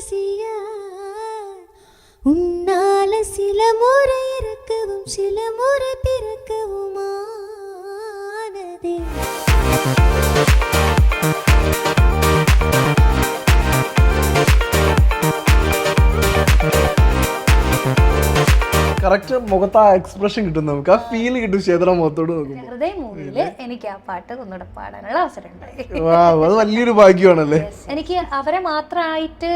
ரசிய உன்னால சில முறை இறக்கவும் சில முறை பிறக்கவும் ஆனதே കറക്റ്റ് മുഖത്ത് ആ എക്സ്പ്രഷൻ കിട്ടും നമുക്ക് ആ ഫീൽ കിട്ടും ചേതറ മുഖത്തോട് നോക്കുമ്പോൾ ഹൃദയ മൂവിയില് എനിക്ക് ആ പാട്ട് ഒന്നുകൂടെ പാടാനുള്ള അവസരം ഉണ്ടായി വാ അത് വലിയൊരു ഭാഗ്യമാണല്ലേ എനിക്ക് അവരെ മാത്രമായിട്ട്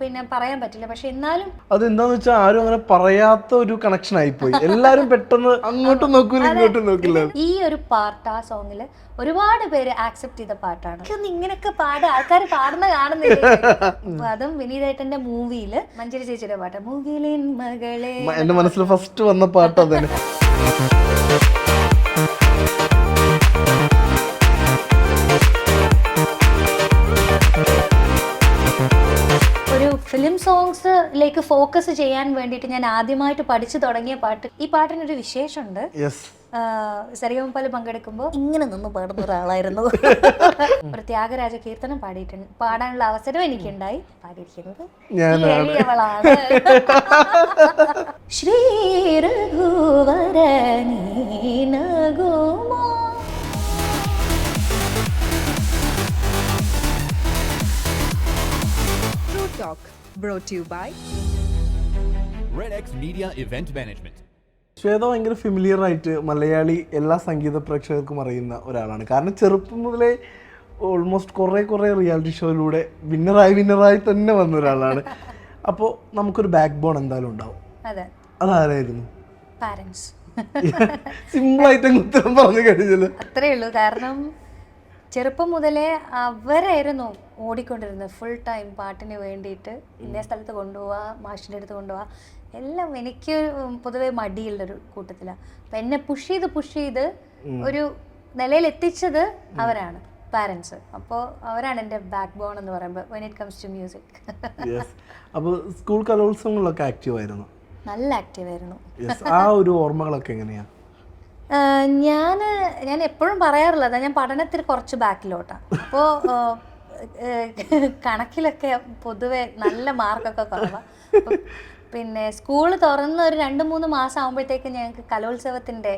പിന്നെ പറയാൻ പറ്റില്ല. പക്ഷെ എന്നാലും അത് എന്താന്ന് വെച്ചാൽ ആരും അങ്ങനെ പറയാത്ത ഒരു കണക്ഷൻ ആയി പോയി എല്ലാരും പെട്ടെന്ന് അങ്ങോട്ടും നോക്കൂല ഇങ്ങോട്ടും നോക്കില്ല ഈ ഒരു പാർട്ട് ആ സോങ്ങിൽ ഒരുപാട് പേര് ആക്സെപ്റ്റ് ചെയ്ത പാട്ടാണ്. ഇതൊന്നും ഇങ്ങനെയൊക്കെ പാട് ആൾക്കാർ പാടുന്ന കാണുന്നില്ല? അപ്പൊ അതും വിനീതേട്ടന്റെ മൂവിയിൽ മഞ്ചേരി ചേച്ചിയുടെ പാട്ട്. മുകിലിൻ മകളെ എന്റെ മനസ്സിൽ ഫസ്റ്റ് വന്ന പാട്ട് അതന്നെ സോങ്സിലേക്ക് ഫോക്കസ് ചെയ്യാൻ വേണ്ടിയിട്ട് ഞാൻ ആദ്യമായിട്ട് പഠിച്ചു തുടങ്ങിയ പാട്ട്. ഈ പാട്ടിനൊരു വിശേഷമുണ്ട്. യെസ് സരിഗമപ്പാൽ പങ്കെടുക്കുമ്പോൾ ഇങ്ങനെ നിന്ന് പാടുന്ന ഒരാളായിരുന്നു. ഒരു ത്യാഗരാജ കീർത്തനം പാടിയിട്ടുണ്ട് പാടാനുള്ള അവസരം എനിക്കുണ്ടായി. പാടിയിരിക്കുന്നത് Sree Talk, brought you by by Red X Media Event Management. Shweta ഭയങ്കര ഫെമിലിയർ ആയിട്ട് മലയാളി എല്ലാ സംഗീത പ്രേക്ഷകർക്കും അറിയുന്ന ഒരാളാണ്. കാരണം ചെറുപ്പം മുതലേ ഓൾമോസ്റ്റ് കുറേ കുറേ റിയാലിറ്റി ഷോയിലൂടെ വിന്നറായി വിന്നറായി തന്നെ വന്ന ഒരാളാണ്. അപ്പോൾ നമുക്കൊരു ബാക്ക് ബോൺ എന്തായാലും ഉണ്ടാവും. അതെ. അതാരായിരുന്നു? പാരൻസ് സിമ്പിളായിട്ട് ഉത്തരം പറഞ്ഞു കഴിഞ്ഞല്ലോ. അത്രേ ഉള്ളൂ. കാരണം ചെറുപ്പം മുതലേ അവരായിരുന്നു ഓടിക്കൊണ്ടിരുന്നത് ഫുൾ ടൈം പാട്ടിന് വേണ്ടിയിട്ട്. ഇന്ന സ്ഥലത്ത് കൊണ്ടുപോവാ മാഷിന്റെ അടുത്ത് കൊണ്ടുപോവാ. എല്ലാം എനിക്ക് പൊതുവേ മടിയുള്ളൊരു കൂട്ടത്തിലാണ് അപ്പം എന്നെ പുഷ് ചെയ്ത് പുഷ് ചെയ്ത് ഒരു നിലയിൽ എത്തിച്ചത് അവരാണ് പാരൻസ് അപ്പോൾ അവരാണ് എന്റെ ബാക്ക് ബോൺ എന്ന് പറയുമ്പോൾ when it comes to music yes അപ്പോൾ സ്കൂൾ കലോത്സവങ്ങളിലൊക്കെ ആക്റ്റീവ് ആയിരുന്നു? നല്ല ആക്റ്റീവ് ആയിരുന്നു. ആ ഒരു ഓർമ്മകളൊക്കെ എങ്ങനെയാണ് ഞാൻ ഞാൻ എപ്പോഴും പറയാറുള്ളത് ഞാൻ പഠനത്തിൽ കുറച്ച് ബാക്കിലോട്ടാണ് അപ്പോൾ കണക്കിലൊക്കെ പൊതുവെ നല്ല മാർക്കൊക്കെ കുറവാണ് പിന്നെ സ്കൂൾ തുറന്ന് ഒരു രണ്ട് മൂന്ന് മാസം ആകുമ്പോഴത്തേക്ക് ഞങ്ങൾക്ക് കലോത്സവത്തിന്റെ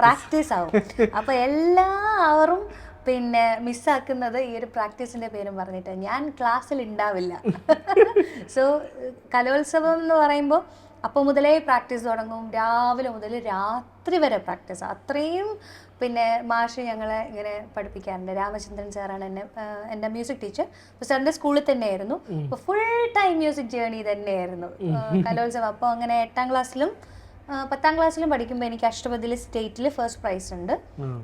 പ്രാക്ടീസ് ആവും. അപ്പൊ എല്ലാ അവറും പിന്നെ മിസ്സാക്കുന്നത് ഈ ഒരു പ്രാക്ടീസിന്റെ പേരും പറഞ്ഞിട്ട്. ഞാൻ ക്ലാസ്സിൽ ഉണ്ടാവില്ല. സോ കലോത്സവം എന്ന് പറയുമ്പോൾ അപ്പോൾ മുതലേ പ്രാക്ടീസ് തുടങ്ങും. രാവിലെ മുതൽ രാത്രി വരെ പ്രാക്ടീസ്. അത്രയും പിന്നെ മാഷ് ഞങ്ങളെ ഇങ്ങനെ പഠിപ്പിക്കാറുണ്ട്. രാമചന്ദ്രൻ സാറാണ് എന്നെ എന്റെ മ്യൂസിക് ടീച്ചർ അപ്പോൾ സാറിന്റെ സ്കൂളിൽ തന്നെയായിരുന്നു. അപ്പോൾ ഫുൾ ടൈം മ്യൂസിക് ജേണി തന്നെയായിരുന്നു. കലോത്സവം. അപ്പോൾ അങ്ങനെ എട്ടാം ക്ലാസ്സിലും പത്താം ക്ലാസ്സിലും പഠിക്കുമ്പോൾ എനിക്ക് അഷ്ടപതിയിൽ സ്റ്റേറ്റിൽ ഫസ്റ്റ് പ്രൈസ് ഉണ്ട്.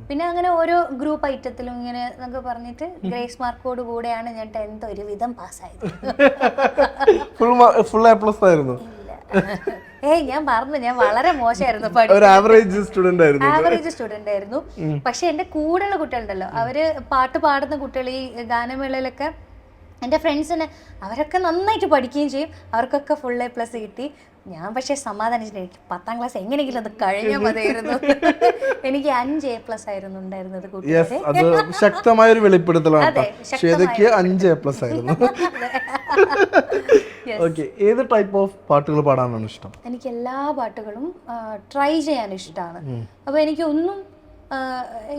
പിന്നെ അങ്ങനെ ഓരോ ഗ്രൂപ്പ് ഐറ്റത്തിലും ഇങ്ങനെ നമുക്ക് പറഞ്ഞിട്ട് ഗ്രേസ് മാർക്കോട് കൂടെയാണ് ഞാൻ ടെൻത്ത് ഒരുവിധം പാസ്സായത് ഫുൾ ഫുൾ എ പ്ലസ് ആയിരുന്നു. ഏയ് ഞാൻ പറഞ്ഞു ഞാൻ വളരെ മോശമായിരുന്നു ആവറേജ് സ്റ്റുഡന്റ് ആയിരുന്നു ആവറേജ് സ്റ്റുഡന്റ് ആയിരുന്നു. പക്ഷെ എന്റെ കൂടെയുള്ള കുട്ടികളുണ്ടല്ലോ. അവർ പാട്ട് പാടുന്ന കുട്ടികൾ ഈ ഗാനമേളയിലൊക്കെ എന്റെ ഫ്രണ്ട്സിന് അവരൊക്കെ നന്നായിട്ട് പഠിക്കുകയും ചെയ്യും. അവർക്കൊക്കെ ഫുൾ എ പ്ലസ് കിട്ടി. ഞാൻ പക്ഷേ സമാധാനിച്ചിട്ട് എനിക്ക് പത്താം ക്ലാസ് എങ്ങനെയെങ്കിലും അത് കഴിഞ്ഞ മതിയായിരുന്നു. എനിക്ക് അഞ്ച് എ പ്ലസ് ആയിരുന്നു ഉണ്ടായിരുന്നത് അത് ശക്തമായ ഒരു വെളിപ്പെടുത്തലാണ്. ശ്വേതയ്ക്ക് അഞ്ച് എ പ്ലസ് ആയിരുന്നു. ഓക്കെ ഏത് ടൈപ്പ് ഓഫ് പാട്ടുകൾ പാടാനാണ് ഇഷ്ടം? എനിക്ക് എല്ലാ പാട്ടുകളും ട്രൈ ചെയ്യാൻ ഇഷ്ടമാണ് അപ്പോൾ എനിക്ക് ഒന്നും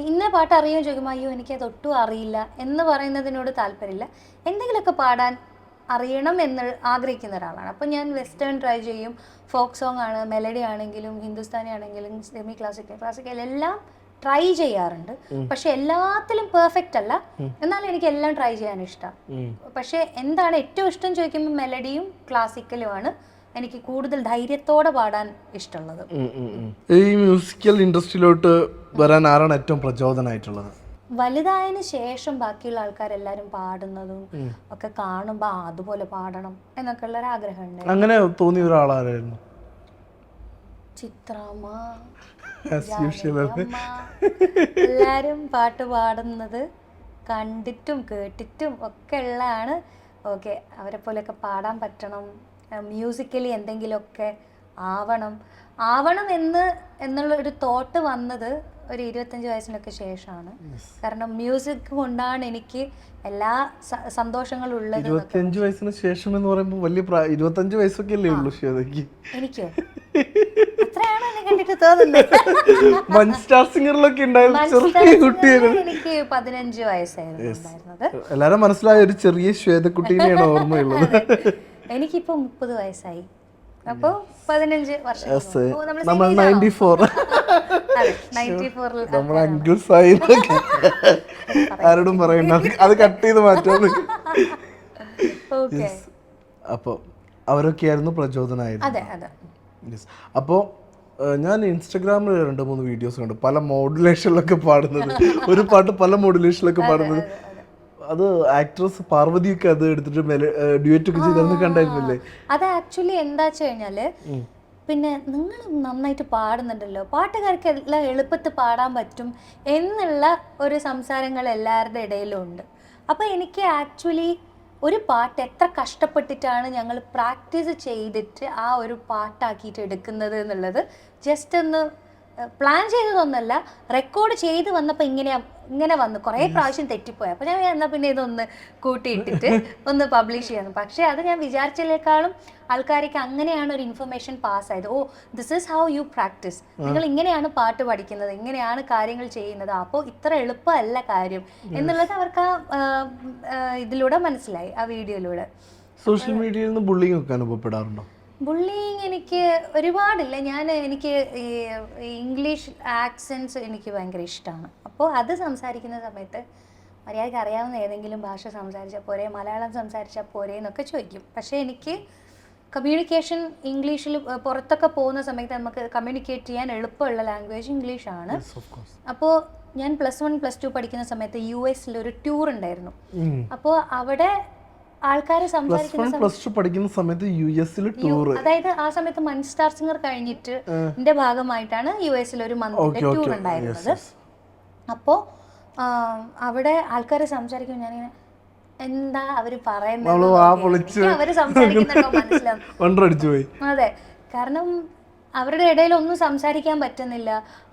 ഇന്ന പാട്ട് അറിയോ ചോദിക്കുമ്പോൾ അയ്യോ എനിക്കത് ഒട്ടും അറിയില്ല എന്ന് പറയുന്നതിനോട് താല്പര്യമില്ല. എന്തെങ്കിലുമൊക്കെ പാടാൻ അറിയണം എന്ന് ആഗ്രഹിക്കുന്ന ഒരാളാണ്. അപ്പോൾ ഞാൻ വെസ്റ്റേൺ ട്രൈ ചെയ്യും. ഫോക്ക് സോങ് ആണ് മെലഡി ആണെങ്കിലും ഹിന്ദുസ്ഥാനി ആണെങ്കിലും സെമി ക്ലാസിക്കൽ ക്ലാസിക്കൽ എല്ലാം ട്രൈ ചെയ്യാറുണ്ട്. പക്ഷെ എല്ലാത്തിലും പെർഫെക്റ്റ് അല്ല. എന്നാലും എനിക്ക് എല്ലാം ട്രൈ ചെയ്യാൻ ഇഷ്ടമാണ് പക്ഷേ എന്താണ് ഏറ്റവും ഇഷ്ടം ചോദിക്കുമ്പോൾ മെലഡിയും ക്ലാസിക്കലുമാണ് എനിക്ക് കൂടുതൽ ധൈര്യത്തോടെ പാടാൻ ഇഷ്ടമുള്ളത്. ഈ മ്യൂസിക്കൽ ഇൻഡസ്ട്രിയിലോട്ട് വരാൻ ആരാണ് ഏറ്റവും പ്രചോദനമായിട്ടുള്ളത് വലുതായതിനു ശേഷം ബാക്കിയുള്ള ആൾക്കാരെല്ലാരും പാടുന്നതും ഒക്കെ കാണുമ്പോ അതുപോലെ പാടണം എന്നൊക്കെ ഉള്ള ഒരു ആഗ്രഹം അങ്ങനെ തോന്നിയ ഒരാളായിരുന്നു ചിത്രമ്മ? എല്ലാരും പാട്ട് പാടുന്നത് കണ്ടിട്ടും കേട്ടിട്ടും ഒക്കെ ഉള്ളതാണ് ഓക്കെ അവരെ പോലെയൊക്കെ പാടാൻ പറ്റണം. മ്യൂസിക്കലി എന്തെങ്കിലുമൊക്കെ ആവണം. ആവണം എന്ന് എന്നുള്ള ഒരു തോട്ട് വന്നത് ഒരു ഇരുപത്തഞ്ച് വയസ്സിനൊക്കെ ശേഷമാണ്. കാരണം മ്യൂസിക് കൊണ്ടാണ് എനിക്ക് എല്ലാ സന്തോഷങ്ങളും ഉള്ളത് ഇരുപത്തിയഞ്ചു വയസ്സിന് ശേഷം എന്ന് പറയുമ്പോൾ വലിയ ഇരുപത്തഞ്ചു വയസ്സൊക്കെ അല്ലേ ഉള്ളൂ എനിക്കോ? കണ്ടിട്ട് എനിക്ക് പതിനഞ്ച് വയസ്സായിരുന്നു എല്ലാരും മനസ്സിലായ ഒരു ചെറിയ ശ്വേതക്കുട്ടീനെയാണ് ഓർമ്മയുള്ളത്. എനിക്കിപ്പോ മുപ്പത് വയസ്സായി. അപ്പോ പതിനഞ്ച് വർഷം. നമ്മൾ? നയന്റി ഫോർ നമ്മൾ അങ്കിൾസ് ആയി ആരോടും പറയണ്ട. അത് കട്ട് ചെയ്ത് ഓക്കെ അപ്പോൾ അവരൊക്കെയായിരുന്നു പ്രചോദനമായിരുന്നു അപ്പോൾ ഞാൻ ഇൻസ്റ്റഗ്രാമിൽ രണ്ട് മൂന്ന് വീഡിയോസ് കണ്ടു. പല മോഡുലേഷനിലൊക്കെ പാടുന്നത്. ഒരു പാട്ട് പല മോഡുലേഷനിലൊക്കെ പാടുന്നത്. അത് ആക്ട്രസ് പാർവതിയൊക്കെ അത് എടുത്തിട്ട് ഡ്യൂറ്റ് ഒക്കെ ചെയ്തെന്ന് കണ്ടായിരുന്നില്ലേ? അത് ആക്ച്വലി എന്താ വെച്ച് കഴിഞ്ഞാൽ പിന്നെ നിങ്ങൾ നന്നായിട്ട് പാടുന്നുണ്ടല്ലോ. പാട്ടുകാർക്ക് എല്ലാം എളുപ്പത്തിൽ പാടാൻ പറ്റും എന്നുള്ള ഒരു സംസാരങ്ങൾ എല്ലാവരുടെ ഇടയിലും ഉണ്ട്. അപ്പോൾ എനിക്ക് ആക്ച്വലി ഒരു പാട്ട് എത്ര കഷ്ടപ്പെട്ടിട്ടാണ് ഞങ്ങൾ പ്രാക്ടീസ് ചെയ്തിട്ട് ആ ഒരു പാട്ടാക്കിയിട്ട് എടുക്കുന്നത് എന്നുള്ളത് ജസ്റ്റ് ഒന്ന് പ്ലാൻ ചെയ്തതൊന്നല്ല റെക്കോർഡ് ചെയ്ത് വന്നപ്പോൾ ഇങ്ങനെ ഇങ്ങനെ വന്നു. കുറേ പ്രാവശ്യം തെറ്റിപ്പോയി. അപ്പോൾ ഞാൻ എന്നാൽ പിന്നെ ഇതൊന്ന് കൂട്ടിയിട്ടിട്ട് ഒന്ന് പബ്ലിഷ് ചെയ്യാം പക്ഷേ അത് ഞാൻ വിചാരിച്ചതിനേക്കാളും ആൾക്കാർക്ക് അങ്ങനെയാണ് ഒരു ഇൻഫർമേഷൻ പാസ് ആയത്. ഓ this is how you practice നിങ്ങൾ ഇങ്ങനെയാണ് പാട്ട് പഠിക്കുന്നത് ഇങ്ങനെയാണ് കാര്യങ്ങൾ ചെയ്യുന്നത്. അപ്പോൾ ഇത്ര എളുപ്പമല്ല കാര്യം എന്നുള്ളത് അവർക്ക് ആ ഇതിലൂടെ മനസ്സിലായി ആ വീഡിയോയിലൂടെ. സോഷ്യൽ മീഡിയയിൽ നിന്ന് ബുള്ളിങ് ഒക്കെ അനുഭവപ്പെടാറുണ്ടോ? ബുള്ളിങ് എനിക്ക് ഒരുപാടില്ല. ഞാൻ എനിക്ക് ഇംഗ്ലീഷ് ആക്സെൻസ് എനിക്ക് ഭയങ്കര ഇഷ്ടമാണ് അപ്പോൾ അത് സംസാരിക്കുന്ന സമയത്ത് മര്യാദയ്ക്ക് അറിയാവുന്ന ഏതെങ്കിലും ഭാഷ സംസാരിച്ചാൽ പോരെ മലയാളം സംസാരിച്ചാൽ പോരെ എന്നൊക്കെ ചോദിക്കും. പക്ഷേ എനിക്ക് കമ്മ്യൂണിക്കേഷൻ ഇംഗ്ലീഷിൽ പുറത്തൊക്കെ പോകുന്ന സമയത്ത് നമുക്ക് കമ്മ്യൂണിക്കേറ്റ് ചെയ്യാൻ എളുപ്പമുള്ള ലാംഗ്വേജ് ഇംഗ്ലീഷാണ് അപ്പോൾ ഞാൻ പ്ലസ് വൺ പ്ലസ് ടു പഠിക്കുന്ന സമയത്ത് യു എസിൽ ഒരു ടൂർ ഉണ്ടായിരുന്നു. അപ്പോൾ അവിടെ ആൾക്കാർ പ്ലസ് സംസാരിക്കുന്ന വൺ പ്ലസ് ടു പഠിക്കുന്ന സമയത്ത് യു എസിൽ ടൂർ അതായത് ആ സമയത്ത് മൺ സ്റ്റാർ സിംഗർ കഴിഞ്ഞിട്ട് ന്റെ ഭാഗമായിട്ടാണ് യു എസിൽ ഒരു മന്തിന്റെ ടൂർ ഉണ്ടായിരുന്നത്. അപ്പോൾ അവിടെ ആൾക്കാരെ സംസാരിക്കും ഞാനിങ്ങനെ എന്താ അവർ പറയുന്നത്? അവർ സംസാരിക്കുന്നുണ്ടോ മനസ്സിലാവും. അതെ. കാരണം അവരുടെ ഇടയിൽ ഒന്നും സംസാരിക്കാൻ പറ്റുന്നില്ല.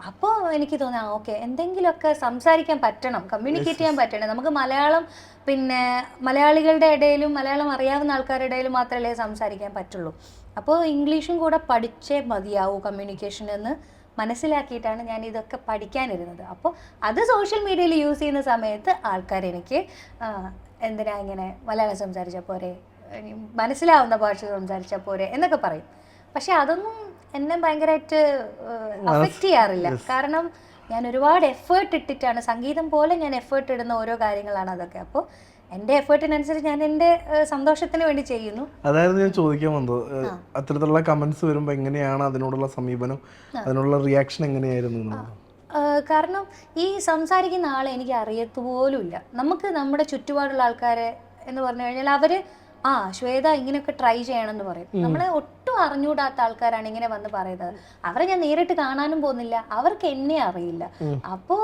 അപ്പോൾ എനിക്ക് തോന്നാ ഓക്കെ എന്തെങ്കിലുമൊക്കെ സംസാരിക്കാൻ പറ്റണം കമ്മ്യൂണിക്കേറ്റ് ചെയ്യാൻ പറ്റണം. നമുക്ക് മലയാളം പിന്നെ മലയാളികളുടെ ഇടയിലും മലയാളം അറിയാവുന്ന ആൾക്കാരുടെ ഇടയിലും മാത്രമല്ലേ സംസാരിക്കാൻ പറ്റുള്ളൂ. അപ്പോൾ ഇംഗ്ലീഷും കൂടെ പഠിച്ചേ മതിയാവൂ കമ്മ്യൂണിക്കേഷൻ എന്ന് മനസ്സിലാക്കിയിട്ടാണ് ഞാൻ ഇതൊക്കെ പഠിക്കാനിരുന്നത്. അപ്പോൾ അത് സോഷ്യൽ മീഡിയയിൽ യൂസ് ചെയ്യുന്ന സമയത്ത് ആൾക്കാർ എനിക്ക് എന്തിനാ ഇങ്ങനെ മലയാളം സംസാരിച്ചാൽ പോരെ? മനസ്സിലാവുന്ന ഭാഷ സംസാരിച്ചാൽ പോരെ എന്നൊക്കെ പറയും. പക്ഷെ അതൊന്നും എന്നെ ഭയങ്കരമായിട്ട് അഫക്റ്റ് ചെയ്യാറില്ല. കാരണം ഞാൻ ഒരുപാട് എഫേർട്ട് ഇട്ടിട്ടാണ്. സംഗീതം പോലെ ഞാൻ എഫേർട്ട് ഇടുന്ന ഓരോ കാര്യങ്ങളാണ് അതൊക്കെ. അപ്പോൾ എന്റെ എഫേർട്ടിനനുസരിച്ച് ഞാൻ എന്റെ സന്തോഷത്തിന് വേണ്ടി ചെയ്യുന്നു. അതായിരുന്നു ഞാൻ ചോദിക്കാൻ വന്നത്. അത്തരത്തിലുള്ള കമന്റ്സ് വരുമ്പോൾ എങ്ങനെയാണ് അതിനോടുള്ള സമീപനം? അതിനുള്ള റിയാക്ഷൻ എങ്ങനെയായിരുന്നു? കാരണം ഈ സംസാരിക്കുന്ന ആളെ എനിക്ക് അറിയത്തുപോലുമില്ല നമുക്ക് നമ്മുടെ ചുറ്റുപാടുള്ള ആൾക്കാരെ എന്ന് പറഞ്ഞു കഴിഞ്ഞാൽ അവർ ആ ശ്വേത ഇങ്ങനെയൊക്കെ ട്രൈ ചെയ്യണം എന്ന് പറയും നമ്മളെ ഒട്ടും അറിഞ്ഞൂടാത്ത ആൾക്കാരാണ് ഇങ്ങനെ വന്ന് പറയുന്നത്. അവരെ ഞാൻ നേരിട്ട് കാണാനും പോകുന്നില്ല. അവർക്ക് എന്നെ അറിയില്ല. അപ്പോ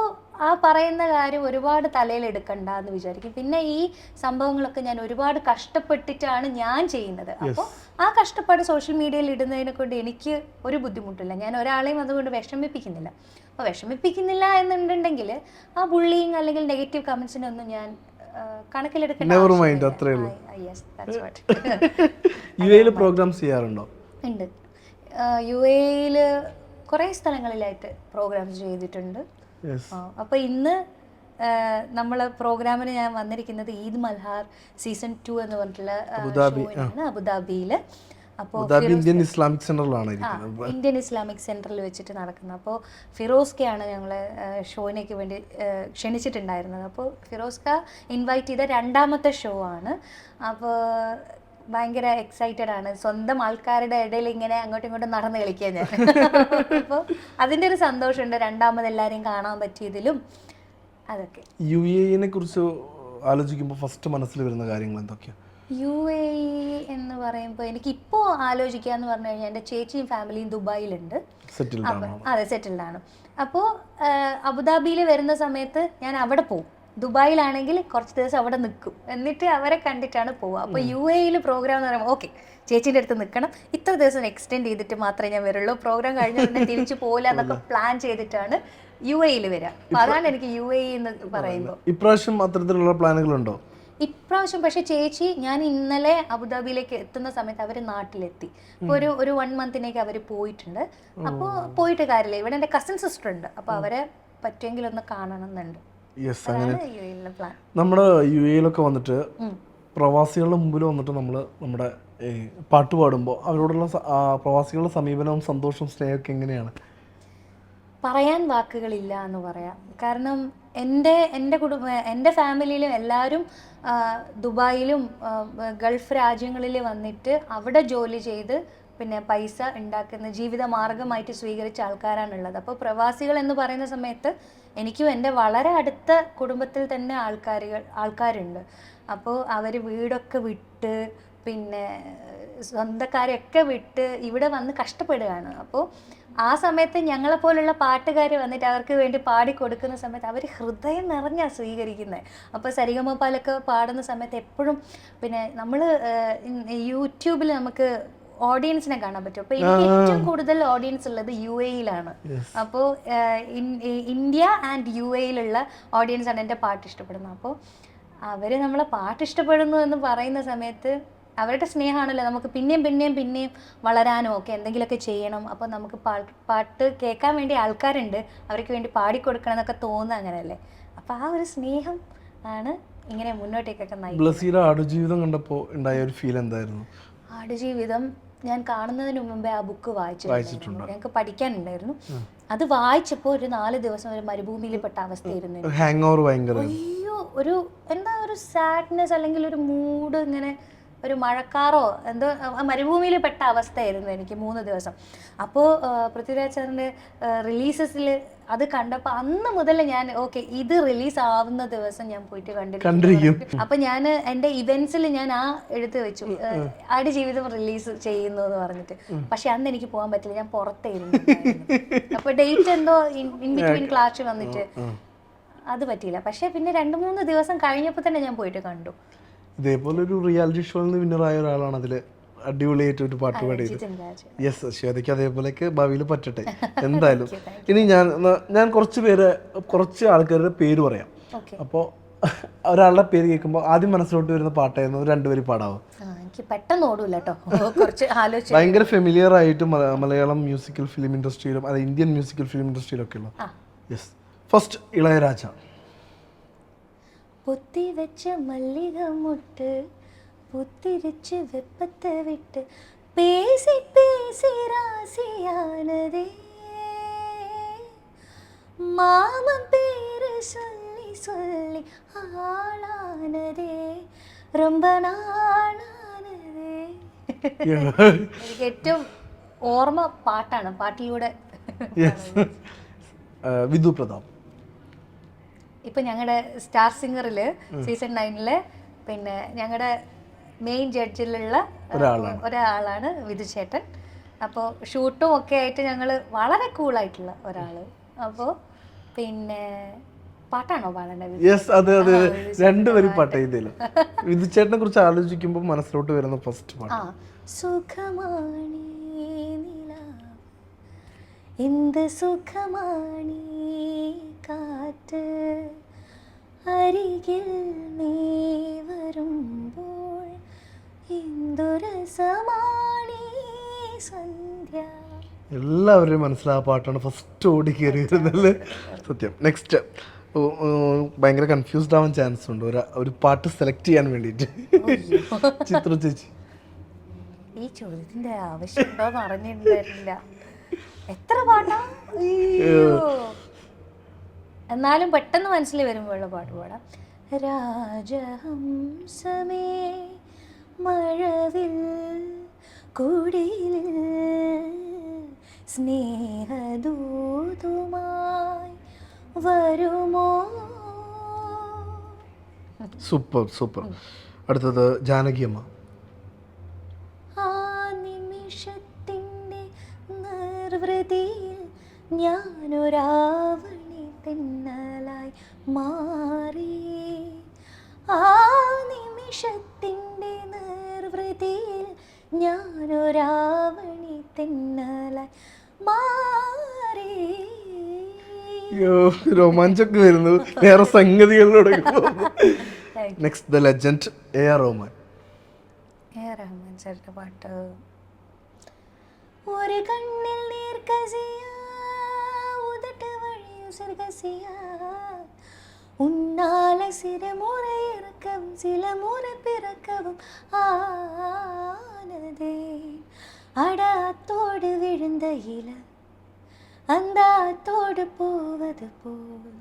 ആ പറയുന്ന കാര്യം ഒരുപാട് തലയിൽ എടുക്കണ്ട എന്ന് വിചാരിക്കും. പിന്നെ ഈ സംഭവങ്ങളൊക്കെ ഞാൻ ഒരുപാട് കഷ്ടപ്പെട്ടിട്ടാണ് ഞാൻ ചെയ്യുന്നത്. അപ്പോൾ ആ കഷ്ടപ്പാട് സോഷ്യൽ മീഡിയയിൽ ഇടുന്നതിനെ കൊണ്ട് എനിക്ക് ഒരു ബുദ്ധിമുട്ടില്ല. ഞാൻ ഒരാളെയും അതുകൊണ്ട് വിഷമിപ്പിക്കുന്നില്ല. അപ്പോൾ വിഷമിപ്പിക്കുന്നില്ല എന്നുണ്ടെങ്കിൽ ആ ബുള്ളിങ് അല്ലെങ്കിൽ നെഗറ്റീവ് കമന്റ്സിനെ ഒന്നും ഞാൻ കണക്കിലെടുക്കേണ്ട നെവർ മൈൻഡ് അത്രേ ഉള്ളൂ. യു എയിൽ പ്രോഗ്രാംസ് ചെയ്യാറുണ്ടോ? ഉണ്ട്. യു എയിൽ കുറേ സ്ഥലങ്ങളിലായിട്ട് പ്രോഗ്രാംസ് ചെയ്തിട്ടുണ്ട്. യെസ് അപ്പോൾ ഇന്ന് നമ്മൾ പ്രോഗ്രാമിന് ഞാൻ വന്നിരിക്കുന്നത് ഈദ് മൽഹാർ സീസൺ ടു എന്ന് പറഞ്ഞിട്ടുള്ള അബുദാബിയിൽ അബുദാബി ഇന്ത്യൻ ഇസ്ലാമിക് സെന്ററിലാണ് ഇന്ത്യൻ ഇസ്ലാമിക് സെന്ററിൽ വെച്ചിട്ട് നടക്കുന്നത്. അപ്പോൾ ഫിറോസ്കയാണ് ഞങ്ങൾ ഷോയിലേക്ക് വേണ്ടി ക്ഷണിച്ചിട്ടുണ്ടായിരുന്നത്. അപ്പോൾ ഫിറോസ്ക ഇൻവൈറ്റ് ചെയ്ത രണ്ടാമത്തെ ഷോ ആണ്. അപ്പോൾ ഭയങ്കര എക്സൈറ്റഡ് ആണ്. സ്വന്തം ആൾക്കാരുടെ ഇടയിൽ ഇങ്ങനെ അങ്ങോട്ടും ഇങ്ങോട്ടും നടന്ന് കളിക്കാൻ ഞാൻ. അപ്പോൾ അതിന്റെ ഒരു സന്തോഷമുണ്ട്. രണ്ടാമത് എല്ലാവരെയും കാണാൻ പറ്റിയതിലും അതൊക്കെ. യു എനെ കുറിച്ച് ആലോചിക്കുമ്പോൾ ഫസ്റ്റ് മനസ്സിൽ വരുന്ന കാര്യങ്ങൾ എന്തൊക്കെയാണ് യു എ എന്ന് പറയുമ്പോൾ എനിക്ക് ഇപ്പോൾ ആലോചിക്കുക എന്ന് പറഞ്ഞു കഴിഞ്ഞാൽ എന്റെ ചേച്ചിയും ഫാമിലിയും ദുബായിലുണ്ട്. അതെ സെറ്റിൽഡ് ആണ്. അപ്പോൾ അബുദാബിയിൽ വരുന്ന സമയത്ത് ഞാൻ അവിടെ പോകും ദുബായിലാണെങ്കിൽ കുറച്ച് ദിവസം അവിടെ നിൽക്കും എന്നിട്ട് അവരെ കണ്ടിട്ടാണ് പോവുക. അപ്പോൾ യു എയിൽ പ്രോഗ്രാം എന്ന് പറയുമ്പോൾ ഓക്കെ ചേച്ചീന്റെ അടുത്ത് നിൽക്കണം ഇത്ര ദിവസം എക്സ്റ്റെൻഡ് ചെയ്തിട്ട് മാത്രമേ ഞാൻ വരുള്ളൂ. പ്രോഗ്രാം കഴിഞ്ഞ പിന്നെ തിരിച്ചു പോകില്ല എന്നൊക്കെ പ്ലാൻ ചെയ്തിട്ടാണ് യു എയിൽ വരിക. അപ്പോൾ അതാണ് എനിക്ക് യു എ എന്ന് പറയുമ്പോൾ ഇപ്രാവശ്യം അത്തരത്തിലുള്ള പ്ലാനുകളുണ്ടോ ഇപ്രാവശ്യം പക്ഷെ ചേച്ചി ഞാൻ ഇന്നലെ അബുദാബിയിലേക്ക് എത്തുന്ന സമയത്ത് അവർ നാട്ടിലെത്തി. ഒരു ഒരു വൺ മന്തിനേക്ക് അവർ പോയിട്ടുണ്ട്. അപ്പോൾ പോയിട്ട് കാര്യമില്ല. ഇവിടെ എന്റെ കസിൻ സിസ്റ്റർ ഉണ്ട്. അപ്പോൾ അവരെ പറ്റുമെങ്കിലൊന്ന് കാണണം എന്നുണ്ട് യെസ് അങ്ങനെ നമ്മുടെ യു എയിലൊക്കെ വന്നിട്ട് പ്രവാസികളുടെ മുമ്പിൽ വന്നിട്ട് നമ്മൾ നമ്മുടെ പാട്ട് പാടുമ്പോൾ അവരോടുള്ള പ്രവാസികളുടെ സമീപനവും സന്തോഷവും സ്നേഹമൊക്കെ എങ്ങനെയാണ്? പറയാൻ വാക്കുകളില്ല എന്ന് പറയാം. കാരണം എന്റെ എന്റെ കുടുംബ എന്റെ ഫാമിലിയിലും എല്ലാവരും ദുബായിലും ഗൾഫ് രാജ്യങ്ങളിൽ വന്നിട്ട് അവിടെ ജോലി ചെയ്ത് പിന്നെ പൈസ ഉണ്ടാക്കുന്ന ജീവിത മാർഗമായിട്ട് സ്വീകരിച്ച ആൾക്കാരാണുള്ളത്. അപ്പോൾ പ്രവാസികൾ എന്ന് പറയുന്ന സമയത്ത് എനിക്കും എന്റെ വളരെ അടുത്ത കുടുംബത്തിൽ തന്നെ ആൾക്കാരുകൾ ആൾക്കാരുണ്ട്. അപ്പോൾ അവർ വീടൊക്കെ വിട്ട് പിന്നെ സ്വന്തക്കാരെയൊക്കെ വിട്ട് ഇവിടെ വന്ന് കഷ്ടപ്പെടുകയാണ്. അപ്പോൾ ആ സമയത്ത് ഞങ്ങളെ പോലുള്ള പാട്ടുകാർ വന്നിട്ട് അവർക്ക് വേണ്ടി പാടി കൊടുക്കുന്ന സമയത്ത് അവർ ഹൃദയം നിറഞ്ഞാണ് സ്വീകരിക്കുന്നത് അപ്പോൾ സരിഗമപാലൊക്കെ പാടുന്ന സമയത്ത് എപ്പോഴും പിന്നെ നമ്മൾ യൂട്യൂബിൽ നമുക്ക് ഓഡിയൻസിനെ കാണാൻ പറ്റും. അപ്പോൾ എനിക്ക് ഏറ്റവും കൂടുതൽ ഓഡിയൻസ് ഉള്ളത് യു എയിലാണ് അപ്പോൾ ഇന്ത്യ ആൻഡ് യു എയിലുള്ള ഓഡിയൻസ് ആണ് എന്റെ പാട്ട് ഇഷ്ടപ്പെടുന്നത്. അപ്പോൾ അവർ നമ്മളെ പാട്ട് ഇഷ്ടപ്പെടുന്നു എന്ന് പറയുന്ന സമയത്ത് അവരുടെ സ്നേഹമാണല്ലോ. നമുക്ക് പിന്നെയും പിന്നെയും പിന്നെയും വളരാനും ഒക്കെ എന്തെങ്കിലുമൊക്കെ ചെയ്യണം. അപ്പോൾ നമുക്ക് പാട്ട് കേൾക്കാൻ വേണ്ടി ആൾക്കാരുണ്ട്. അവർക്ക് വേണ്ടി പാടിക്കൊടുക്കണം എന്നൊക്കെ തോന്നുക അങ്ങനെയല്ലേ? അപ്പോൾ ആ ഒരു സ്നേഹം ആണ് ഇങ്ങനെ മുന്നോട്ടേക്കൊക്കെ ബ്ലസീയുടെ ആടുജീവിതം കണ്ടപ്പോൾ ഉണ്ടായ ഒരു ഫീൽ എന്തായിരുന്നു? ആടുജീവിതം ഞാൻ കാണുന്നതിന് മുമ്പേ ആ ബുക്ക് വായിച്ചിട്ടുണ്ട്? ഞങ്ങൾക്ക് പഠിക്കാനുണ്ടായിരുന്നു. അത് വായിച്ചപ്പോൾ ഒരു നാല് ദിവസം ഒരു അവസ്ഥയായിരുന്നു. ഹാങ് ഓവർ ഭയങ്കര. അയ്യോ ഒരു എന്താ ഒരു സാഡ്നെസ് അല്ലെങ്കിൽ ഒരു മൂഡ് ഇങ്ങനെ ഒരു മഴക്കാറോ എന്തോ മരുഭൂമിയിൽ പെട്ട അവസ്ഥയായിരുന്നു എനിക്ക് മൂന്ന് ദിവസം. അപ്പോൾ പൃഥ്വിരാജ് സാറിന്റെ റിലീസസിൽ അത് കണ്ടപ്പോൾ അന്ന് മുതൽ ഞാൻ ഓക്കെ ഇത് റിലീസ് ആവുന്ന ദിവസം ഞാൻ പോയിട്ട് കണ്ടിരിക്കും കണ്ടിരിക്കും. അപ്പൊ ഞാൻ എന്റെ ഇവന്റ്സിൽ ഞാൻ ആ എടുത്തു വെച്ചു. ആടി ജീവിതം റിലീസ് ചെയ്യുന്നു എന്ന് പറഞ്ഞിട്ട്. പക്ഷെ അന്ന് എനിക്ക് പോകാൻ പറ്റില്ല. ഞാൻ പുറത്തായിരുന്നു അപ്പൊ ഡേറ്റ് എന്തോ ഇൻ ബിറ്റ്വീൻ ക്ലാസ് വന്നിട്ട് അത് പറ്റിയില്ല. പക്ഷെ പിന്നെ രണ്ട് മൂന്ന് ദിവസം കഴിഞ്ഞപ്പോൾ തന്നെ ഞാൻ പോയിട്ട് കണ്ടു. ഇതേപോലെ ഒരു റിയാലിറ്റി ഷോയിൽ നിന്ന് വിന്നറായ ഒരാളാണ് അതിൽ അടിപൊളിയായിട്ട് ഒരു പാട്ട് പാടിയത്. യെസ് ശ്വേതയ്ക്ക് അതേപോലെയൊക്കെ ഭാവിയിൽ പറ്റട്ടെ. എന്തായാലും ഇനി ഞാൻ ഞാൻ കുറച്ച് പേര് കുറച്ച് ആൾക്കാരുടെ പേര് പറയാം. അപ്പോൾ ഒരാളുടെ പേര് കേൾക്കുമ്പോൾ ആദ്യം മനസ്സിലോട്ട് വരുന്ന പാട്ടായിരുന്നു രണ്ടുപേരും പാടാവും? പെട്ടെന്ന് ഓടൂല കേട്ടോ കുറച്ച് ആലോചിച്ച് ഭയങ്കര ഫെമിലിയർ ആയിട്ട് മലയാളം മ്യൂസിക്കൽ ഫിലിം ഇൻഡസ്ട്രിയിലും അത് ഇന്ത്യൻ മ്യൂസിക്കൽ ഫിലിം ഇൻഡസ്ട്രിയിലൊക്കെ ഉള്ള. Yes first Ilaiyaraaja. പൊത്തിവെച്ച മല്ലിക മുട്ട് പുത്തിരിച്ച് വെപ്പത്ത് വിട്ട് പേസി പേസി രാസിയാനതേ. മാമൻ പേര് சொல்லி சொல்லி ആളാനതേ ரொம்ப നാളാനതേ. എനിക്ക് ഏറ്റവും ഓർമ്മ പാട്ടാണ് പാട്ടിലൂടെ uh, വിധു പ്രതാപ് ഇപ്പൊ ഞങ്ങളുടെ സ്റ്റാർ സിംഗറിൽ സീസൺ നയനിൽ പിന്നെ ഞങ്ങളുടെ മെയിൻ ജഡ്ജിലുള്ള ഒരാളാണ്. വിധുചേട്ടൻ. വിധു ചേട്ടൻ അപ്പോൾ ഷൂട്ടും ഒക്കെ ആയിട്ട് ഞങ്ങൾ വളരെ കൂളായിട്ടുള്ള ഒരാൾ അപ്പോൾ പിന്നെ പാട്ടാണോ പാടേണ്ടത്? യെസ് അതെ അതെ. രണ്ടുപേരും പാട്ട് ഇതിൽ വിധുചേട്ടനെ കുറിച്ച് ആലോചിക്കുമ്പോൾ മനസ്സിലോട്ട് വരുന്ന ഫസ്റ്റ് പാട്ട്. സുഖമാണി. എന്ത് സുഖമാണി കാറ്റ്? അരികിൽ നീ വരുമ്പോൾ എന്തുരസമാണീ സന്ധ്യ? എല്ലാവരും മനസ്സിലാ ആ പാട്ടാണ് ഫസ്റ്റ് ഓടി കയറി വരുന്നത് സത്യം നെക്സ്റ്റ് ഭയങ്കര കൺഫ്യൂസ്ഡ് ആവാൻ ചാൻസ് ഉണ്ട്. ഒരു ഒരു പാട്ട് സെലക്ട് ചെയ്യാൻ വേണ്ടിയിട്ട്. ചിത്ര ചേച്ചി. ഈ ചോദ്യത്തിന്റെ ആവശ്യം അറിഞ്ഞിട്ടുണ്ടായിരുന്നില്ല. എത്ര പാട്ടാ. എന്നാലും പെട്ടെന്ന് മനസ്സിൽ വരുമ്പോഴുള്ള പാട്ട് പാടാം. രാജഹംസമേ മഴവിൽ കുടിയിൽ സ്നേഹദൂതുമായി വരുമോ? Super super. അടുത്തത് ജാനകിയമ്മ. നിർവൃതിയിൽ ഞാനൊരാവണി തിന്നലായി മാറി. ആ നിമിഷത്തിന്റെ നിർവൃതിയിൽ ഞാനൊരാവണി തിന്നലായി മാറി. അയ്യോ രോമാഞ്ചൊക്കെ വരുന്നു. വേറെ സംഗതികളിലൂടെ next the legend A R Rahman A R Rahman സാറിന്റെ പാട്ട്. ஒரு கண்ணில் நீர் கசியா உதட்டு வழி உசிர் கசியா. உன்னால சிறு முறை இறக்கவும் சில முறை பிறக்கவும் ஆனதே. அடாத்தோடு விழுந்த இல அந்த அத்தோடு போவது போல்.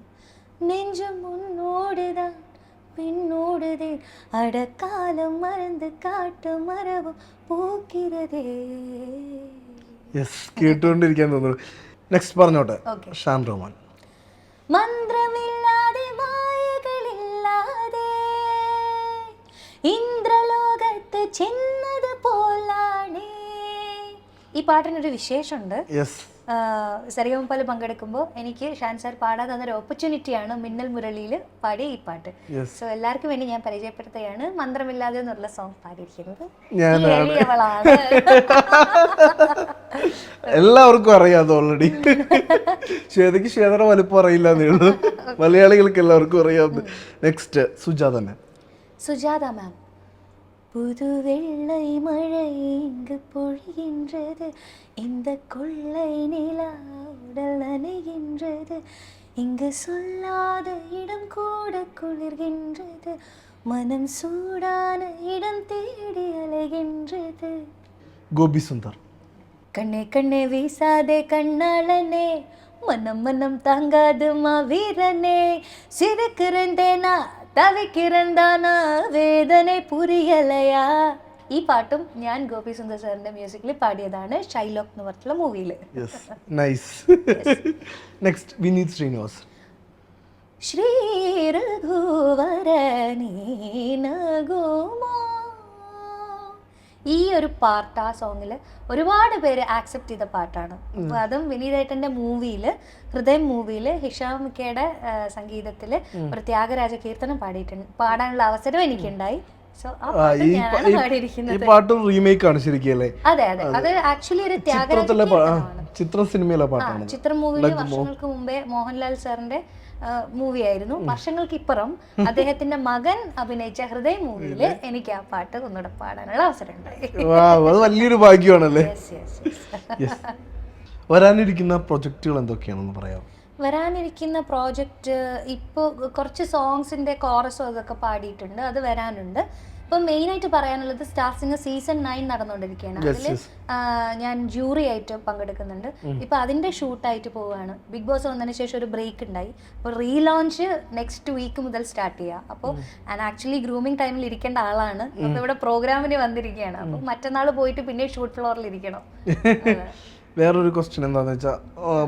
நெஞ்சும் உன்னோடுதான் பின்னோடுதே அடக்காலம் மறந்து காட்டு மரபம் போக்கிறதே. യെസ് കേട്ടുകൊണ്ടിരിക്കാൻ തോന്നുന്നു. നെക്സ്റ്റ് പറഞ്ഞോട്ടെ. ഷാം ഷാൻ റഹ്മാൻ. മന്ത്രമില്ലാതെ മായകളില്ലാതെ ഇന്ദ്രലോകത്ത് ചെന്നത് പോലാണേ. ഈ പാട്ടിനൊരു വിശേഷമുണ്ട്. യെസ് സരിഗമപ്പയിൽ പങ്കെടുക്കുമ്പോൾ എനിക്ക് ഷാൻ സാർ പാടാൻ തന്നൊരു ഓപ്പർച്യൂണിറ്റിയാണ് മിന്നൽ മുരളിയിൽ പാടിയ ഈ പാട്ട്. സോ എല്ലാവർക്കും വേണ്ടി ഞാൻ പരിചയപ്പെടുത്തുകയാണ്. മന്ത്രമില്ലാതെ എന്നുള്ള സോങ് പാടിയിരിക്കുന്നത്. എല്ലാവർക്കും അറിയാം ഓൾറെഡി ശ്വേതയ്ക്ക് ശ്വേതര വലിപ്പം അറിയില്ല മലയാളികൾക്ക് എല്ലാവർക്കും അറിയാം. Next Sujatha ma'am. Sujatha ma'am. புது வெள்ளை மழை இங்கு பொழிகின்றது. இந்த கொள்ளை நிலா உடல் அணைகின்றது இங்கு சொல்லாத இடம் கூட குளிர்கின்றது. மனம் சூடான இடம் தேடி அலைகின்றது. கோபி சுந்தர். கண்ணே கண்ணே வீசாதே கண்ணாளனே. மனம் மனம் தாங்காது மாவீரனே. சிறுக்கிறேன் തവിക്കിരന്താന വേദന പുരിയലയാ. ഈ പാട്ടും ഞാൻ ഗോപി സുന്ദർ സാറിന്റെ മ്യൂസിക്കിൽ പാടിയതാണ് ഷൈലോക്ക് എന്ന് പറഞ്ഞിട്ടുള്ള മൂവിയിൽ നൈസ് നെക്സ്റ്റ് വിനീത് ശ്രീനിവാസ് ശ്രീ രഘുവര നീനഗോമോ ഈ ഒരു പാർട്ട് ആ സോങ്ങിൽ ഒരുപാട് പേര് ആക്സെപ്റ്റ് ചെയ്ത പാട്ടാണ്. അപ്പോൾ അതും വിനീതേട്ടന്റെ മൂവിയിൽ ഹൃദയം മൂവിയിൽ ഹിഷാമിക്കയുടെ സംഗീതത്തിൽ ഒരു ത്യാഗരാജ കീർത്തനം പാടിയിട്ടുണ്ട്. പാടാനുള്ള അവസരം എനിക്കുണ്ടായി. ഈ പാട്ടും റീമേക്ക് ആണ് ശരിക്കും അല്ലേ അതെ. അതെ അത് ആക്ച്വലി ഒരു ചിത്രത്തിലെ ചിത്രം സിനിമയിലെ പാട്ടാണ് ചിത്രം മൂവിയിൽ വർഷങ്ങൾക്ക് മുമ്പേ മോഹൻലാൽ സാറിന്റെ മൂവി ആയിരുന്നു. വർഷങ്ങൾക്ക് ഇപ്പുറം അദ്ദേഹത്തിന്റെ മകൻ അഭിനയിച്ച ഹൃദയ മൂവിയിൽ എനിക്ക് ആ പാട്ട് ഒന്നുകൂടെ പാടാനുള്ള അവസരം ഉണ്ടായി അത് വലിയൊരു ഭാഗ്യമാണല്ലേ? വരാനിരിക്കുന്ന പ്രൊജക്റ്റുകൾ എന്തൊക്കെയാണെന്ന് പറയാം വരാനിരിക്കുന്ന പ്രോജക്റ്റ് ഇപ്പോൾ കുറച്ച് സോങ്സിന്റെ കോറസും അതൊക്കെ പാടിയിട്ടുണ്ട്. അത് വരാനുണ്ട്. ഇപ്പം മെയിനായിട്ട് പറയാനുള്ളത് സ്റ്റാർ സിംഗർ സീസൺ നയൻ നടന്നുകൊണ്ടിരിക്കുകയാണ്. അതിൽ ഞാൻ ജൂറി ആയിട്ട് പങ്കെടുക്കുന്നുണ്ട്. ഇപ്പൊ അതിന്റെ ഷൂട്ടായിട്ട് പോവുകയാണ് ബിഗ് ബോസ് വന്നതിന് ശേഷം ഒരു ബ്രേക്ക് ഉണ്ടായി. അപ്പോൾ റീലോഞ്ച് നെക്സ്റ്റ് വീക്ക് മുതൽ സ്റ്റാർട്ട് ചെയ്യാം. അപ്പോൾ ഞാൻ ആക്ച്വലി ഗ്രൂമിംഗ് ടൈമിൽ ഇരിക്കേണ്ട ആളാണ്. അപ്പോൾ ഇവിടെ പ്രോഗ്രാമിന് വന്നിരിക്കുകയാണ്. അപ്പോൾ മറ്റന്നാൾ പോയിട്ട് പിന്നെ ഷൂട്ട് ഫ്ലോറിൽ ഇരിക്കണം. വേറൊരു ക്വസ്റ്റ്യൻ എന്താണെന്ന് വെച്ചാൽ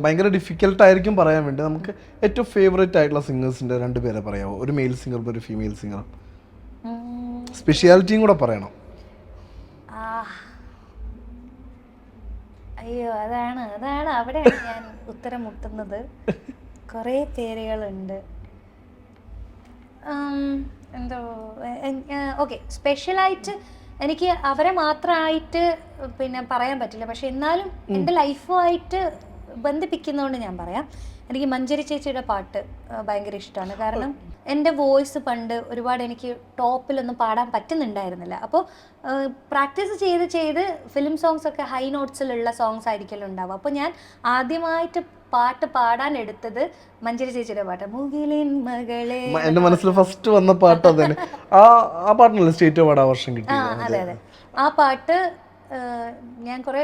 ഭയങ്കര ഡിഫിക്കൽട്ട് ആയിരിക്കും പറയാൻ വേണ്ടി നമുക്ക് ഏറ്റവും ഫേവറേറ്റ് ആയിട്ടുള്ള സിംഗേഴ്സിന്റെ രണ്ട് പേരെ പറയാമോ ഒരു മെയിൽ സിംഗർ ഒരു ഫീമെയിൽ സിംഗർ. സ്പെഷ്യാലിറ്റിയും കൂടെ പറയണം. അയ്യോ അതാണ് അതാണ് അവിടെയാണ് ഞാൻ ഉത്തരം മുട്ടുന്നത് കുറേ പേരുകളുണ്ട്. എന്തോ ഓക്കെ സ്പെഷ്യലായിട്ട് എനിക്ക് അവരെ മാത്രമായിട്ട് പിന്നെ പറയാൻ പറ്റില്ല. പക്ഷെ എന്നാലും എന്റെ ലൈഫുമായിട്ട് ബന്ധിപ്പിക്കുന്നതുകൊണ്ട് ഞാൻ പറയാം. എനിക്ക് മഞ്ചരി ചേച്ചിയുടെ പാട്ട് ഭയങ്കര ഇഷ്ടമാണ്. കാരണം എന്റെ വോയിസ് പണ്ട് ഒരുപാട് എനിക്ക് ടോപ്പിലൊന്നും പാടാൻ പറ്റുന്നുണ്ടായിരുന്നില്ല. അപ്പോൾ പ്രാക്ടീസ് ചെയ്ത് ചെയ്ത് ഫിലിം സോങ്സ് ഒക്കെ ഹൈ നോട്ട്സിലുള്ള സോങ്സ് ആയിരിക്കുമല്ലോ ഉണ്ടാവുക. അപ്പോൾ ഞാൻ ആദ്യമായിട്ട് പാട്ട് പാടാൻ എടുത്തത് മഞ്ചരി ചേച്ചിയുടെ പാട്ട് മുകിലിൻ മകളെ. എന്റെ എന്റെ മനസ്സിൽ ഫസ്റ്റ് വന്ന പാട്ട് ആ ആ പാട്ടിനല്ലേ സ്റ്റേറ്റ് അവാർഡ് ആ വർഷം അതെ അതെ. ആ പാട്ട് ഞാൻ കുറെ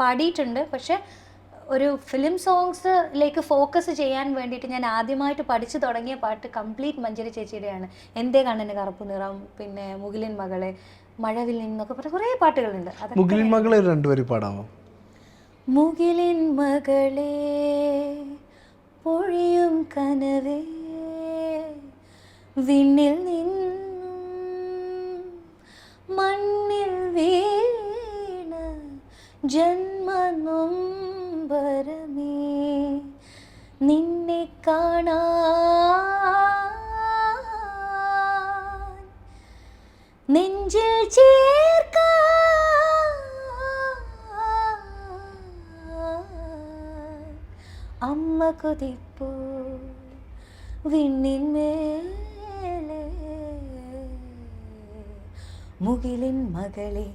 പാടിയിട്ടുണ്ട്. പക്ഷെ ഒരു ഫിലിം സോങ്സിലേക്ക് ഫോക്കസ് ചെയ്യാൻ വേണ്ടിയിട്ട് ഞാൻ ആദ്യമായിട്ട് പഠിച്ചു തുടങ്ങിയ പാട്ട് കംപ്ലീറ്റ് മഞ്ചരി ചേച്ചിയുടെയാണ്. എന്തേ കണ്ണിന് കറുപ്പ് നിറം പിന്നെ മുകിലിൻ മകളെ മഴവിൽ നിന്നൊക്കെ പറഞ്ഞ കുറേ പാട്ടുകളുണ്ട്. മുകിലിൻ മകളെ രണ്ടുപേരും പാടാമോ? മുകിലിൻ മകളെ പൊഴിയും കനവേ വിണ്ണിൽ നിന്നും മണ്ണിൽ വീണ ജന്മനൊമ്പരമേ നിന്നെ കാണാ നെഞ്ചിൽ ചേർക്ക അമ്മ കുതിപ്പോ വിണ്ണിന്മേലെ മുകിലിൻ മകളെ.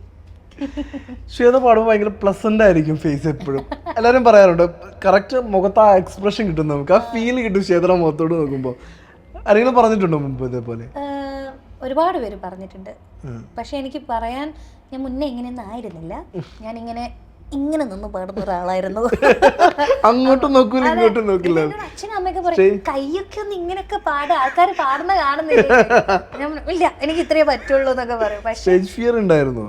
ശ്വേത പാടുമ്പോൾ ഭയങ്കര പ്ലസന്റ് ആയിരിക്കും ഫേസ് എപ്പോഴും. എല്ലാവരും പറയാറുണ്ട് കറക്റ്റ് മുഖത്ത് ആ എക്സ്പ്രഷൻ കിട്ടും നമുക്ക്. ആ ഫീൽ കിട്ടും ക്ഷേത്ര മുഖത്തോട് നോക്കുമ്പോൾ ആരെങ്കിലും പറഞ്ഞിട്ടുണ്ടോ മുമ്പ് ഇതേപോലെ? ഒരുപാട് പേര് പറഞ്ഞിട്ടുണ്ട്. പക്ഷെ എനിക്ക് പറയാൻ ഞാൻ മുന്നേ ഇങ്ങനെയൊന്നും ആയിരുന്നില്ല. ഞാൻ ഇങ്ങനെ നിന്ന് പാടുന്ന ഒരാളായിരുന്നു. അങ്ങോട്ടും നോക്കൂല ഇങ്ങോട്ടും നോക്കില്ല അച്ഛനും അമ്മയൊക്കെ പറയും കൈയൊക്കെ ഒന്ന് ഇങ്ങനെയൊക്കെ പാടുക ആൾക്കാർ പാടുന്ന കാണുന്നില്ല? ഇല്ല എനിക്ക് ഇത്രയേ പറ്റുള്ളൂ എന്നൊക്കെ പറയും. പക്ഷേ സ്റ്റേജ് ഫിയർ ഉണ്ടായിരുന്നു.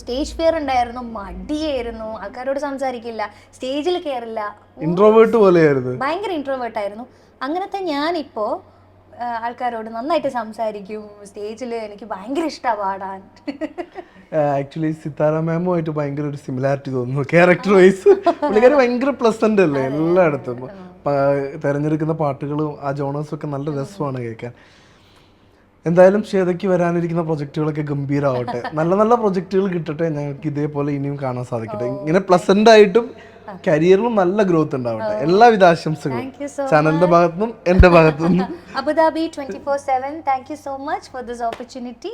സ്റ്റേജ് ഫിയർ ഉണ്ടായിരുന്നു. മടിയായിരുന്നു. ആൾക്കാരോട് സംസാരിക്കില്ല. സ്റ്റേജിൽ കയറില്ല ഇൻട്രോവേർട്ട് പോലെയായിരുന്നു. ഭയങ്കര ഇൻട്രോവേർട്ട് ആയിരുന്നു. അങ്ങനത്തെ ഞാനിപ്പോ ആൾക്കാരോട് നന്നായിട്ട് സംസാരിക്കും. സ്റ്റേജിൽ എനിക്ക് ഭയങ്കര ഇഷ്ടമാണ് പാടാൻ. ആക്ച്വലി സിത്താര മാമുമായിട്ട് ഭയങ്കര ഒരു സിമിലാരിറ്റി തോന്നുന്നു. ക്യാരക്ടർ വൈസ് പുള്ളിക്കാരി ഭയങ്കര പ്ലസന്റ് അല്ലേ? എല്ലായിടത്തും. തിരഞ്ഞെടുക്കുന്ന പാട്ടുകളും ആ ജോണേഴ്സും ഒക്കെ നല്ല രസമാണ് കേൾക്കാൻ. എന്തായാലും ശ്വേതയ്ക്ക് വരാനിരിക്കുന്ന പ്രൊജക്റ്റുകളൊക്കെ ഗംഭീരമാവട്ടെ നല്ല നല്ല പ്രൊജക്റ്റുകൾ കിട്ടട്ടെ. ഞങ്ങൾക്ക് ഇതേപോലെ ഇനിയും കാണാൻ സാധിക്കട്ടെ. ഇങ്ങനെ പ്ലസന്റ് ആയിട്ടും കരിയറിലും നല്ല ഗ്രോത്ത് ഉണ്ടാവട്ടെ. എല്ലാവിധ ആശംസകളും. ചാനലിന്റെ ഭാഗത്തുനിന്നും എന്റെ ഭാഗത്തുനിന്നും. Abu Dhabi twenty four seven thank you so much for this opportunity